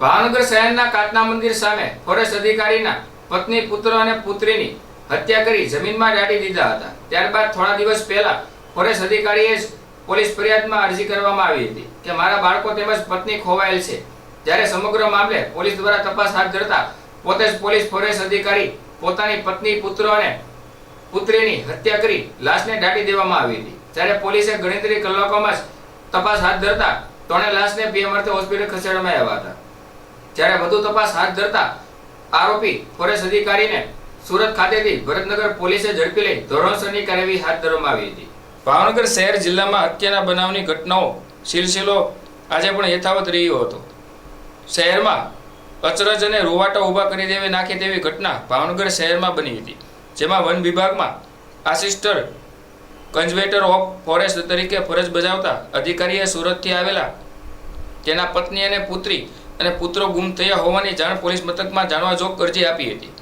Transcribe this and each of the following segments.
ભાવનગર શહેરના કાતના મંદિર સામે ફોરેસ્ટ અધિકારીના પત્ની, પુત્ર અને પુત્રીની હત્યા કરી જમીનમાં દાટી દીધા હતા. ત્યારબાદ થોડા દિવસ પહેલા ફોરેસ્ટ અધિકારીએ પોલીસ ફરિયાદમાં અરજી કરવામાં આવી હતી કે મારા બાળકો તેમજ પત્ની ખોવાયેલ છે. જ્યારે સમગ્ર મામલે પોલીસ દ્વારા તપાસ હાથ ધરતા પોતે જ પોલીસ ફોરેસ્ટ અધિકારી પોતાની પત્ની, પુત્ર અને પુત્રીની હત્યા કરી લાશને દાટી દેવામાં આવી હતી. જ્યારે પોલીસે ગણતરી કલાકોમાં જ તપાસ હાથ ધરતા ત્રણે લાશને બે મર્તે હોસ્પિટલ ખસેડવામાં આવ્યા હતા. જ્યારે વધુ તપાસ હાથ ધરતા આરોપી ફોરેસ્ટ અધિકારીને સુરત ખાતેથી ભરતનગર પોલીસે ઝડપી લઈ ધોરણસરની કાર્યવાહી હાથ ધરવામાં આવી હતી. ભાવનગર શહેર જિલ્લામાં હત્યાના બનાવની ઘટનાઓ સિલસિલો આજે પણ યથાવત રહ્યો હતો. શહેરમાં અચરજ અને રૂવાટો ઊભા કરી દેવી નાખી તેવી ઘટના ભાવનગર શહેરમાં બની હતી, જેમાં વન વિભાગમાં આસિસ્ટર કન્ઝર્વેટર ઓફ ફોરેસ્ટ તરીકે ફરજ બજાવતા અધિકારીએ સુરતથી આવેલા તેના પત્ની અને પુત્રી અને પુત્રો ગુમ થયા હોવાની જાણ પોલીસ મથકમાં જાણવા જોગ અરજી આપી હતી.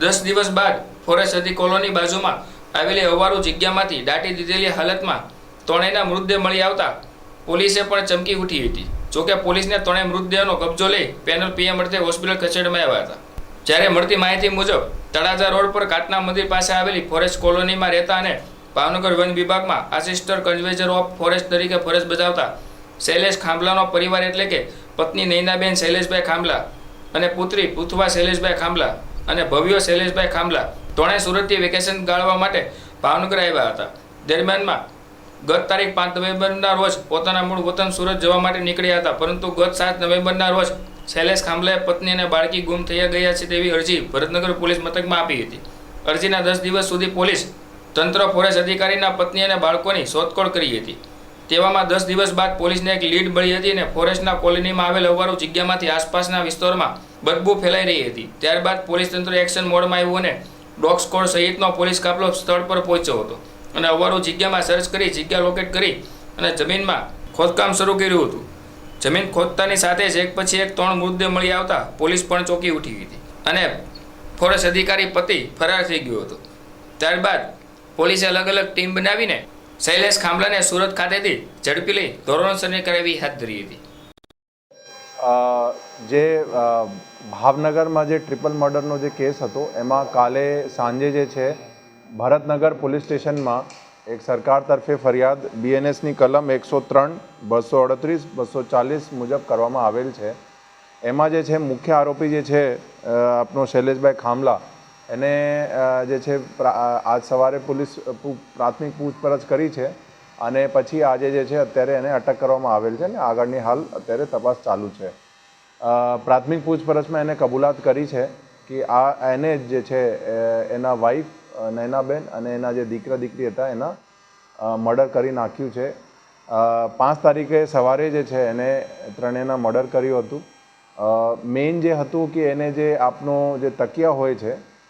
દસ દિવસ બાદ ફોરેસ્ટ હતી કોલોની બાજુમાં આવેલી અવારું જગ્યામાંથી દાટી દીધેલી હાલતમાં ત્રણેયના મૃતદેહ મળી આવતા પોલીસે પણ ચમકી ઉઠી હતી. જોકે પોલીસને ત્રણેય મૃતદેહનો કબજો લઈ પેનલ પીએમ અર્થે હોસ્પિટલ ખસેડવામાં આવ્યા હતા. જ્યારે મળતી માહિતી મુજબ તળાજા રોડ પર કાટના મંદિર પાસે આવેલી ફોરેસ્ટ કોલોનીમાં રહેતા અને ભાવનગર વન વિભાગમાં આસિસ્ટર કન્ઝર્વેટર ઓફ ફોરેસ્ટ તરીકે ફરજ બજાવતા શૈલેષ ખાંભલાનો પરિવાર એટલે કે પત્ની નૈનાબેન શૈલેષભાઈ ખાંભલા અને પુત્રી પુથવા શૈલેષભાઈ ખાંભલા અને ભવ્યો શૈલેષભાઈ ખાંભલા. ત્રણેય સુરતથી વેકેશન ગાળવા માટે ભાવનગર આવ્યા હતા. દરમિયાનમાં ગત તારીખ પાંચ નવેમ્બરના રોજ પોતાના મૂળ વતન સુરત જવા માટે નીકળ્યા હતા. પરંતુ ગત સાત નવેમ્બરના રોજ શૈલેષ ખાંભલાએ પત્ની અને બાળકી ગુમ થયા ગયા છે તેવી અરજી ભરતનગર પોલીસ મથકમાં આપી હતી. અરજીના દસ દિવસ સુધી પોલીસ તંત્ર, ફોરેસ્ટ અધિકારીના પત્ની અને બાળકોની શોધખોળ કરી હતી. તેવામાં દસ દિવસ બાદ પોલીસને એક લીડ મળી હતી અને ફોરેસ્ટના કોલોનીમાં આવેલ અવારું જગ્યામાંથી આસપાસના વિસ્તારમાં બદબૂ ફેલાઈ રહી હતી. ત્યારબાદ પોલીસ તંત્ર એક્શન મોડમાં આવ્યું અને ડોગ સ્કોડ સહિતનો પોલીસ કાફલો સ્થળ પર પહોંચ્યો હતો. અને અવારું જગ્યામાં સર્ચ કરી, જગ્યા લોકેટ કરી અને જમીનમાં ખોદકામ શરૂ કર્યું હતું. જમીન ખોદતાની સાથે જ એક પછી એક ત્રણ મૃતદેહ મળી આવતા પોલીસ પણ ચોંકી ઉઠી હતી અને ફોરેસ્ટ અધિકારી પતિ ફરાર થઈ ગયો હતો. ત્યારબાદ પોલીસે અલગ અલગ ટીમ બનાવીને શૈલેષ ખાંભલાને સુરત ખાતેથી ઝડપી લઈ ધોરણસરની કરાવી હાથ ધરી હતી. જે ભાવનગરમાં જે ટ્રિપલ મર્ડરનો જે કેસ હતો, એમાં કાલે સાંજે જે છે, ભરતનગર પોલીસ સ્ટેશનમાં એક સરકાર તરફે ફરિયાદ બીએનએસની કલમ એકસો ત્રણ, બસો અડત્રીસ, બસો ચાલીસ મુજબ કરવામાં આવેલ છે. એમાં જે છે, મુખ્ય આરોપી જે છે આપનો શૈલેષભાઈ ખામલા એને જે છે આજ સવારે પોલીસ પ્રાથમિક પૂછપરછ કરી છે અને પછી આજે જે છે અત્યારે એને અટક કરવામાં આવેલ છે અને આગળની હાલ અત્યારે તપાસ ચાલુ છે. પ્રાથમિક પૂછપરછમાં એને કબૂલાત કરી છે કે આ, એને જ જે છે એના વાઈફ નૈનાબેન અને એના જે દીકરા દીકરી હતા એના મર્ડર કરી નાખ્યું છે. પાંચ તારીખે સવારે જે છે એને ત્રણેયના મર્ડર કર્યું હતું. મેઇન જે હતું કે એને જે આપનો જે તકિયા હોય છે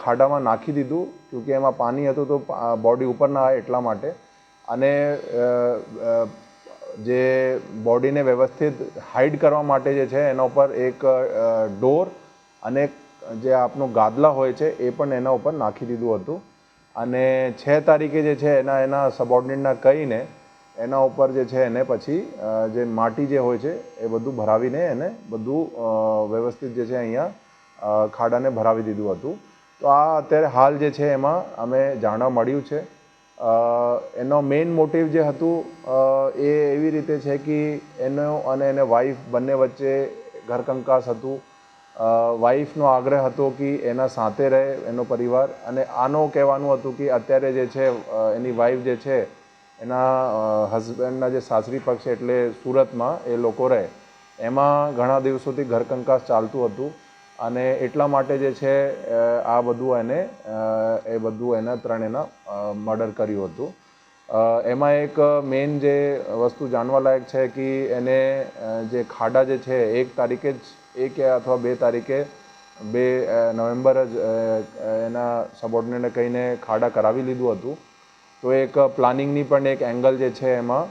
ખાડામાં નાખી દીધું કેમકે એમાં પાણી હતું તો બોડી ઉપર ના આવે એટલા માટે. અને જે બોડીને વ્યવસ્થિત હાઈડ કરવા માટે જે છે એના ઉપર એક ડોર અને જે આપનું ગાદલા હોય છે એ પણ એના ઉપર નાખી દીધું હતું. અને છ તારીખે જે છે એના એના સબોર્ડિનેટના કહીને એના ઉપર જે છે એને પછી જે માટી જે હોય છે એ બધું ભરાવીને એને બધું વ્યવસ્થિત જે છે અહીંયા ખાડાને ભરાવી દીધું હતું. તો આ અત્યારે હાલ જે છે એમાં અમે જાણવા મળ્યું છે. એનો મેઇન મોટિવ જે હતું એ એવી રીતે છે કે એનો અને એને વાઈફ બંને વચ્ચે ઘરકંકાસ હતું. વાઈફનો આગ્રહ હતો કે એના સાથે રહે, એનો પરિવાર. અને આનો કહેવાનું હતું કે અત્યારે જે છે એની વાઈફ જે છે, એના હસબન્ડના જે સાસરી પક્ષ એટલે સુરતમાં એ લોકો રહે. એમાં ઘણા દિવસોથી ઘરકંકાસ ચાલતું હતું. અને એટલા માટે જે છે આ બધું એને એ બધું એના ત્રણેના મર્ડર કર્યું હતું. એમાં એક મેઇન જે વસ્તુ જાણવા લાયક છે કે એને જે ખાડા જે છે, એક તારીખે જ, એક અથવા બે તારીખે, બે નવેમ્બર જ એના સબોર્ડિનેટને કહીને ખાડા કરાવી લીધું હતું. તો એક પ્લાનિંગની પણ એક એંગલ જે છે એમાં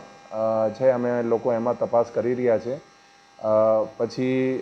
છે, અમે લોકો એમાં તપાસ કરી રહ્યા છે. પછી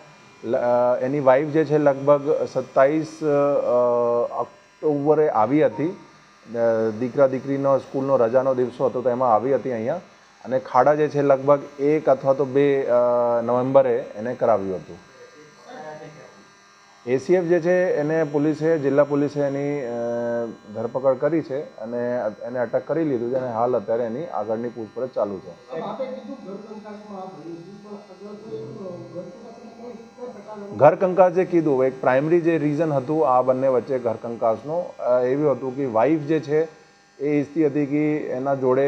એની વાઈફ જે છે લગભગ સત્તાવીસ ઓક્ટોબરે આવી હતી. દીકરા દીકરીનો સ્કૂલનો રજાનો દિવસો હતો તો એમાં આવી હતી અહીંયા. અને ખાડા જે છે લગભગ એક અથવા તો બે નવેમ્બરે એને કરાવ્યું હતું. એસીએફ જે છે એને પોલીસે, જિલ્લા પોલીસે એની ધરપકડ કરી છે અને એને અટક કરી લીધું છે અને હાલ અત્યારે એની આગળની પૂછપરછ ચાલુ છે. ઘર કંકાસ જે કીધું એક પ્રાઇમરી જે રીઝન હતું આ બંને વચ્ચે ઘર કંકાસનું એવું હતું કે વાઈફ જે છે એ ઈચ્છતી હતી કે એના જોડે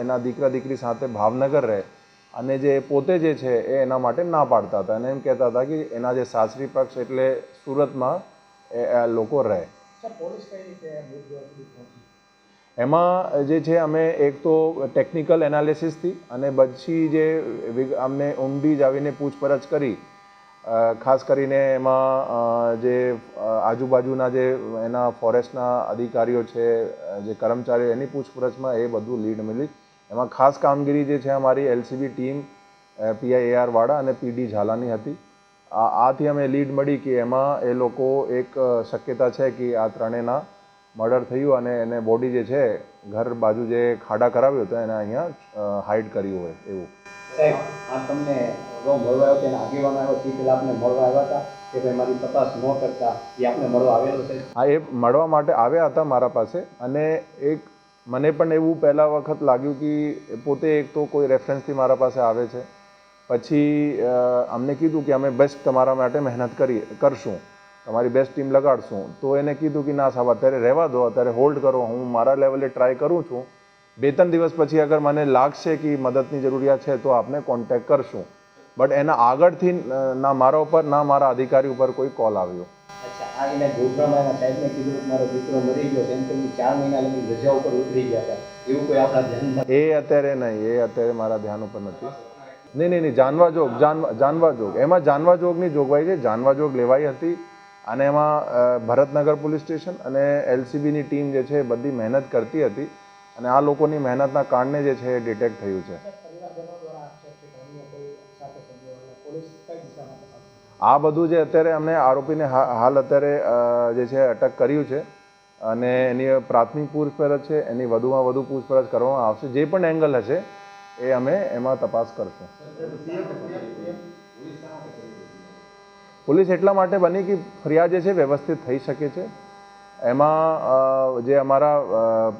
એના દીકરા દીકરી સાથે ભાવનગર રહે અને જે પોતે જે છે એ એના માટે ના પાડતા હતા. અને એમ કહેતા હતા કે એના જે સાસરી પક્ષ એટલે સુરતમાં એ લોકો રહે. એમાં જે છે અમે એક તો ટેકનિકલ એનાલિસિસથી અને પછી જે અમને ઊંડી જ આવીને પૂછપરછ કરી ખાસ કરીને એમાં જે આજુબાજુના જે, એના ફોરેસ્ટના અધિકારીઓ છે જે કર્મચારીઓ, એની પૂછપરછમાં એ બધું લીડ મળી એમાં ખાસ કામગીરી જે છે અમારી એલસીબી ટીમ પીઆઈએઆર વાળા અને પીડી ઝાલાની હતી. આથી અમે લીડ મળી કે એમાં એ લોકો એક શક્યતા છે કે આ ત્રણેયના મર્ડર થયું અને એને બોડી જે છે, ઘર બાજુ જે ખાડા કરાવ્યો હતો એને અહીંયા હાઇડ કર્યું હોય એવું. સાહેબ, આ તમને રો મળવા આવ્યો તેના આગેવાનો આવ્યો, તે પહેલા આપણે મળવા આવ્યા હતા કે ભાઈ મારી તપાસ ન કરતા, એ આપણે મળવા આવેલો છે. હા, એ મળવા માટે આવ્યા હતા મારા પાસે અને એક મને પણ એવું પહેલા વખત લાગ્યું કે પોતે એક તો કોઈ રેફરન્સથી મારા પાસે આવે છે. પછી અમને કીધું કે અમે બેસ્ટ તમારા માટે મહેનત કરી, કરશું. તમારી બેસ્ટ ટીમ લગાડશું. તો એને કીધું કે ના સાહેબ, અત્યારે રહેવા દો, અત્યારે હોલ્ડ કરો, હું મારા લેવલે ટ્રાય કરું છું. બે ત્રણ દિવસ પછી અગર મને લાગશે કે મદદની જરૂરિયાત છે, તો આપને કોન્ટેક્ટ કરશું. બટ એના આગળથી ના મારા ઉપર ના મારા અધિકારી ઉપર કોઈ કોલ આવ્યો. અચ્છા આ ગોધરામાં સાહેબને કીધું કે મારો દીકરો મરી ગયો તેમ કરીને ચાર મહિના લગી રજા ઉપર ઉતરી ગયા હતા. એવું કોઈ આપણા ધ્યાનમાં એ અત્યારે નહીં એ અત્યારે મારા ધ્યાન ઉપર નથી. નહીં નહીં નહીં જાનવા જોગ જાનવા જાનવા જોગ. એમાં જાનવા જોગની જોગવાઈ છે. જાનવા જોગ લેવાઈ હતી. અને એમાં ભરતનગર પોલીસ સ્ટેશન અને એલસીબીની ટીમ જે છે એ બધી મહેનત કરતી હતી. અને આ લોકોની મહેનતના કારણે જે છે એ ડિટેક્ટ થયું છે. આ બધું જે અત્યારે અમને આરોપીને હાલ અત્યારે જે છે, અટક કર્યું છે અને એની પ્રાથમિક પૂછપરછ છે, એની વધુમાં વધુ પૂછપરછ કરવામાં આવશે, જે પણ એંગલ હશે, એ અમે એમાં તપાસ કરશું. પોલીસ એટલા માટે બની કે ફરિયાદ જે છે, વ્યવસ્થિત થઈ શકે છે. એમાં જે અમારા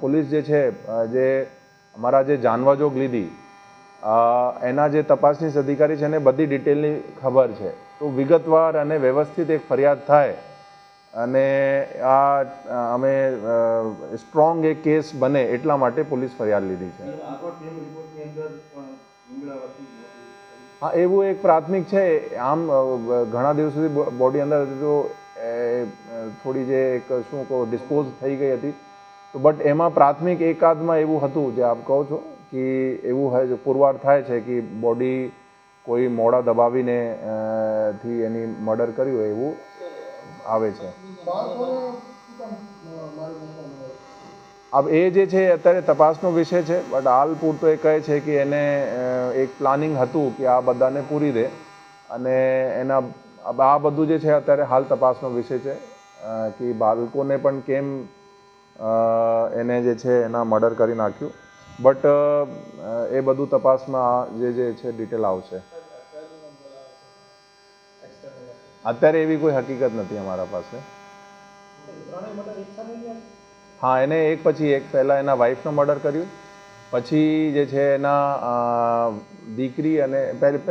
પોલીસ જે છે જે અમારા જે જાનવાજોગ લીધી એના જે તપાસનીશ અધિકારી છે, એને બધી ડિટેલની ખબર છે. તો વિગતવાર અને વ્યવસ્થિત એક ફરિયાદ થાય અને આ અમે સ્ટ્રોંગ એક કેસ બને એટલા માટે પોલીસ ફરિયાદ લીધી છે. હા એવું એક પ્રાથમિક છે. આમ ઘણા દિવસ સુધી બોડી અંદર હતી તો એ, થોડી જે એક શું કહો ડિસ્પોઝ થઈ ગઈ હતી. તો બટ એમાં પ્રાથમિક એકાદમાં એવું હતું જે આપ કહો છો કે એવું પુરવાર થાય છે કે બોડી કોઈ મોડા દબાવીને થી એની મર્ડર કર્યું હોય એવું આવે છે. આપ એ જે છે અત્યારે તપાસનો વિષય છે, બટ હાલ પૂરતો એ કહે છે કે એને એક પ્લાનિંગ હતું કે આ બધાને પૂરી દે. અને એના, આ બધું જે છે અત્યારે હાલ તપાસનો વિષય છે કે બાળકોને પણ કેમ એને જે છે એના મર્ડર કરી નાખ્યું. બટ એ બધું તપાસમાં જે જે છે ડિટેલ આવશે. અત્યારે એવી કોઈ હકીકત નથી અમારા પાસે. હા, એને એક પછી એક, પહેલાં એના વાઈફનો મર્ડર કર્યું. પછી જે છે એના દીકરી અને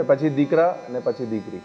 પછી દીકરા અને પછી દીકરી.